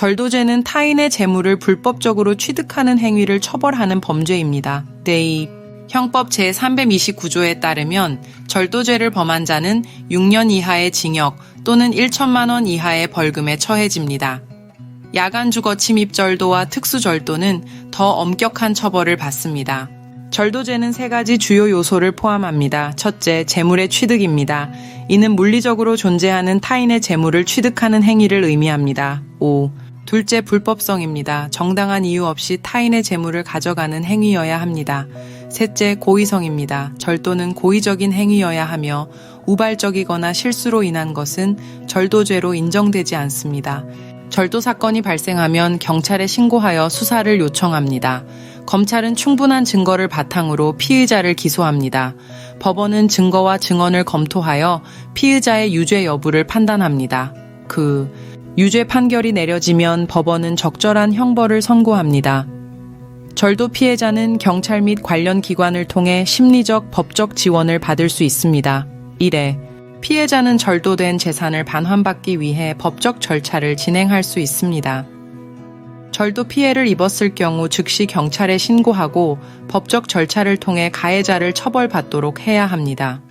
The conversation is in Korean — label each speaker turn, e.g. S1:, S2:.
S1: 절도죄는 타인의 재물을 불법적으로 취득하는 행위를 처벌하는 범죄입니다. 대입 형법 제329조에 따르면 절도죄를 범한 자는 6년 이하의 징역 또는 1천만 원 이하의 벌금에 처해집니다. 야간 주거 침입 절도와 특수 절도는 더 엄격한 처벌을 받습니다. 절도죄는 세 가지 주요 요소를 포함합니다. 첫째, 재물의 취득입니다. 이는 물리적으로 존재하는 타인의 재물을 취득하는 행위를 의미합니다. 5. 둘째, 불법성입니다. 정당한 이유 없이 타인의 재물을 가져가는 행위여야 합니다. 셋째, 고의성입니다. 절도는 고의적인 행위여야 하며 우발적이거나 실수로 인한 것은 절도죄로 인정되지 않습니다. 절도 사건이 발생하면 경찰에 신고하여 수사를 요청합니다. 검찰은 충분한 증거를 바탕으로 피의자를 기소합니다. 법원은 증거와 증언을 검토하여 피의자의 유죄 여부를 판단합니다. 그 유죄 판결이 내려지면 법원은 적절한 형벌을 선고합니다. 절도 피해자는 경찰 및 관련 기관을 통해 심리적, 법적 지원을 받을 수 있습니다. 1회 피해자는 절도된 재산을 반환받기 위해 법적 절차를 진행할 수 있습니다. 절도 피해를 입었을 경우 즉시 경찰에 신고하고 법적 절차를 통해 가해자를 처벌받도록 해야 합니다.